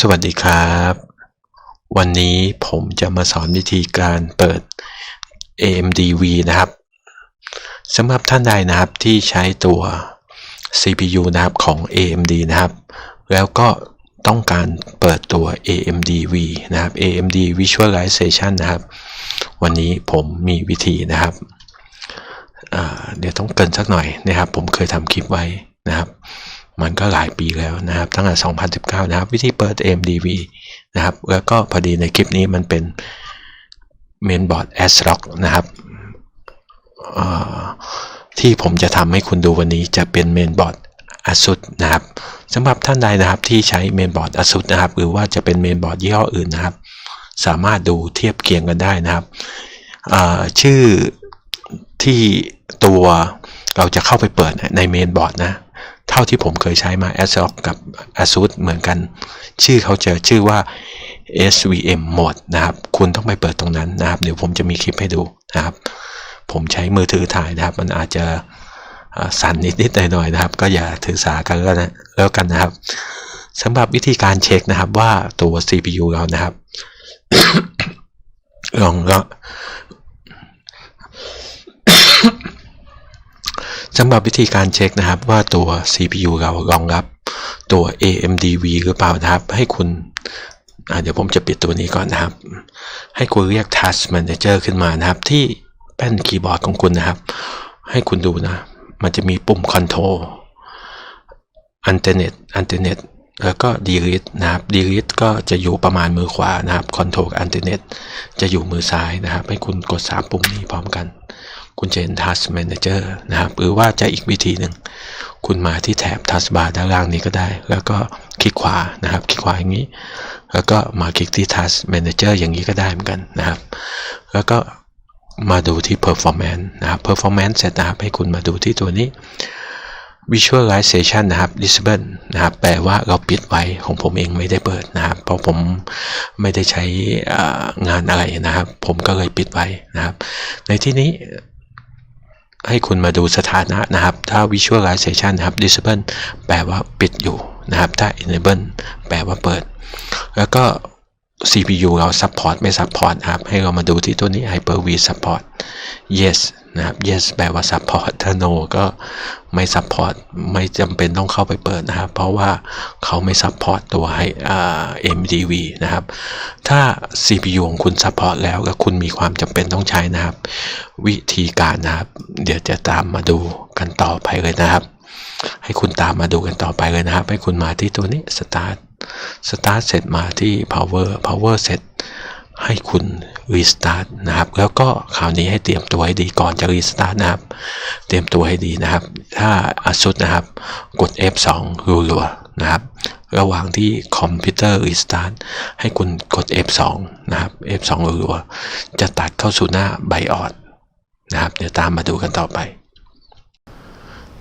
สวัสดีครับ วันนี้ผมจะมาสอนวิธีการเปิด AMDV นะครับสำหรับท่านใดนะครับที่ใช้ตัว CPU นะครับของ AMD นะครับ แล้วก็ต้องการเปิดตัว AMDV นะครับ AMD Visualization นะครับ วันนี้ผมมีวิธีนะครับ เดี๋ยวต้องเกินสักหน่อยนะครับ ผมเคยทำคลิปไว้นะครับ มันก็หลายปีแล้วนะครับ ตั้งแต่ 2019 นะครับ วิธีเปิด AMDV นะครับ แล้วก็พอดีในคลิปนี้มันเป็นเมนบอร์ด ASRock นะครับที่ผมจะทำให้คุณดูวันนี้จะเป็นเมนบอร์ด ASUS นะครับสำหรับท่านใดนะครับที่ใช้เมนบอร์ด ASUS นะครับ หรือว่าจะเป็นเมนบอร์ดยี่ห้ออื่นนะครับ สามารถดูเทียบเคียงกันได้นะครับชื่อที่ตัวเราจะเข้าไปเปิดในเมนบอร์ดนะ เท่าที่ผมเคยใช้มา ASRock กับ ASUS เหมือนกัน ชื่อเขาจะชื่อว่า SVM Mode นะครับ คุณต้องไปเปิดตรงนั้นนะครับ เดี๋ยวผมจะมีคลิปให้ดูนะครับ ผมใช้มือถือถ่ายนะครับ มันอาจจะสั่นนิดๆหน่อยๆนะครับ ก็อย่าถือสากันแล้วนะแล้วกันนะครับสำหรับวิธีการเช็คนะครับว่าตัว CPU เรานะครับ ลอง สำหรับวิธีการเช็คนะครับว่าตัว CPU เรารองรับตัว AMDV หรือเปล่านะครับ ให้คุณเดี๋ยวผมจะปิดตัวนี้ก่อนนะครับ ให้คุณเรียก Task Manager ขึ้นมานะครับ ที่แป้นคีย์บอร์ดของคุณนะครับ ให้คุณดูนะ มันจะมีปุ่ม Control Alternate Alternate แล้วก็ Delete นะครับ Delete ก็จะอยู่ประมาณมือขวานะครับ Control Alternate จะอยู่มือซ้ายนะครับ ให้คุณกด 3 ปุ่มนี้พร้อมกัน คุณจะเห็น Task Manager นะครับ หรือว่าจะอีกวิธีหนึ่ง คุณมาที่แถบ Taskbar ด้านล่างนี้ก็ได้ แล้วก็คลิกขวานะครับ คลิกขวาอย่างนี้ แล้วก็มาคลิกที่ Task Manager อย่างนี้ก็ได้เหมือนกันนะครับ แล้วก็มาดูที่ Performance นะครับ Performance เสร็จนะครับ ให้คุณมาดูที่ตัวนี้ Visualization นะครับ Disable นะครับ แปลว่าเราปิดไว้ของผมเองไม่ได้เปิดนะครับ เพราะผมไม่ได้ใช้งานอะไรนะครับ ผมก็เลยปิดไว้นะครับ ในที่นี้ ให้คุณมาดูสถานะนะครับ ถ้า visualization นะครับ disable แปลว่าปิดอยู่นะครับ ถ้า enable แปลว่าเปิด แล้วก็ CPU เรา support ไม่ support นะครับ ให้เรามาดูที่ตัวนี้ Hyper-V support yes นะครับ yes แปลว่า support ถ้า no ก็ไม่ support ไม่จำเป็นต้องเข้าไปเปิดนะครับ เพราะว่าเขาไม่ support ตัวให้ MDV นะครับ ถ้า CPU ของคุณ support แล้วแล้วคุณมีความจำเป็นต้องใช้นะครับ วิธีการนะครับ เดี๋ยวจะตามมาดูกันต่อไปเลยนะครับ ให้คุณตามมาดูกันต่อไปเลยนะครับ ให้คุณมาที่ตัวนี้ start start เสร็จมาที่ power power เสร็จ ให้คุณ restart นะครับ แล้วก็คราวนี้ให้เตรียมตัวให้ดีก่อนจะ restart นะครับ เตรียมตัวให้ดีนะครับ ถ้า ASUS นะครับ กด F2 รัวๆนะครับ ระหว่างที่คอมพิวเตอร์ restart ให้คุณกด F2 นะครับ F2 รัวๆจะตัดเข้าสู่หน้า BIOS นะครับ เดี๋ยวตามมาดูกันต่อไป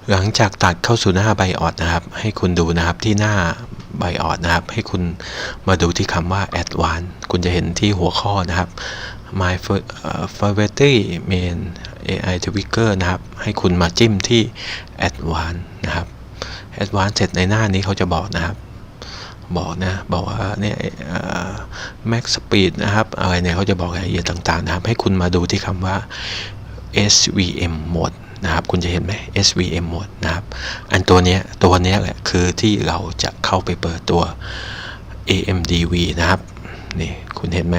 หลังจากตัดเข้าสู่หน้า BIOS นะครับ ให้คุณดูนะครับที่หน้า BIOS นะครับ ให้คุณมาดูที่คำว่า Advanced คุณจะเห็นที่หัวข้อนะครับ My Favorite Main AI Trigger นะครับ ให้คุณมาจิ้มที่ Advanced นะครับ Advanced เสร็จในหน้านี้เขาจะบอกนะครับ บอกนะ บอกว่าเนี่ย Max Speed นะครับ อะไรเนี่ยเขาจะบอกรายละเอียดต่างๆนะครับ ให้คุณมาดูที่คำว่า SVM Mode นะครับ คุณจะเห็นไหม SVM Mode นะครับ อันตัวเนี้ยตัวเนี้ยแหละคือที่เราจะเข้าไปเปิดตัว AMDV นะครับ นี่คุณเห็นไหม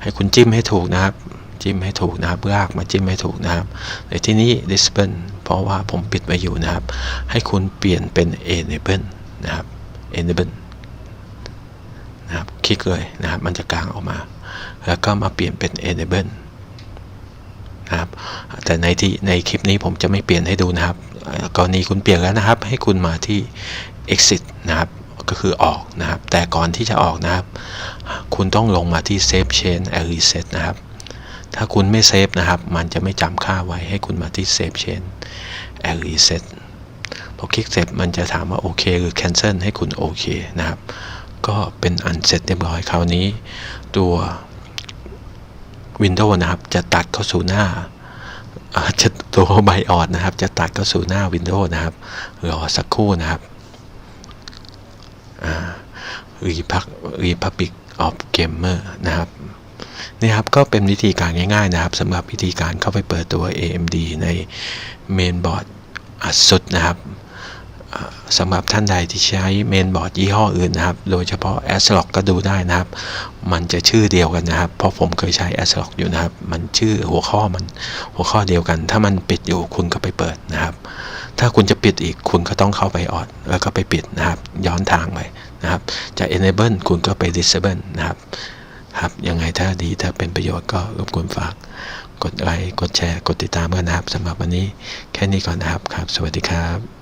ให้คุณจิ้มให้ถูกนะครับ จิ้มให้ถูกนะครับลากมาจิ้มให้ถูกนะครับในที่นี้ disable เพราะว่าผมปิดไว้อยู่นะครับ ให้คุณเปลี่ยนเป็น enable นะครับ enable นะครับ คลิกเลยนะครับ มันจะกลางออกมา แล้วก็มาเปลี่ยนเป็น enable นะครับแต่ในที่ในคลิปนี้ผมจะไม่เปลี่ยนให้ดูนะครับก่อกรณีคุณเปลี่ยนแล้วนะครับ ให้คุณมาที่ exit นะครับก็คือออกนะครับ แต่ก่อนที่จะออกนะครับ คุณต้องลงมาที่ save change and reset นะครับ ถ้าคุณไม่เซฟนะครับ มันจะไม่จำค่าไว้ให้คุณมาที่ save change and reset พอคลิกเสร็จมันจะถามว่าโอเคหรือ cancel ให้คุณโอเคนะครับ ก็เป็นอันเสร็จเรียบร้อยคราวนี้ ตัว Windows นะครับ จะตัดเข้าสู่หน้าจะตัวไบออดนะครับ จะตัดเข้าสู่หน้า Windows นะครับรอสักครู่นะครับอ่า Republic of Gamer นะครับนี่ครับก็เป็นวิธีการง่ายๆนะครับสำหรับวิธีการเข้าไปเปิดตัว AMD ในเมนบอร์ด ASUS นะครับ สำหรับท่านใดที่ใช้เมนบอร์ดยี่ห้ออื่นนะครับ โดยเฉพาะ a s r o c ก็ดูได้นะครับ มันจะชื่อเดียวกันนะครับ เพราะผมเคยใช้ a s r o c อยู่นะครับ มันชื่อหัวข้อมันหัวข้อเดียวกัน ถ้ามันปิดอยู่คุณก็ไปเปิดนะครับ ถ้าคุณจะปิดอีกคุณก็ต้องเข้าไปออดแล้วก็ไปปิดนะครับ ย้อนทางไปนะครับ จะ enable คุณก็ไป disable นะครับครับยังไงถ้าดีถ้าเป็นประโยชน์ก็รบกวนฝาก กดไลค์กดแชร์ กดติดตามกันนะครับสำหรับวันนี้แค่นี้ก่อนนะครับครับ สวัสดีครับ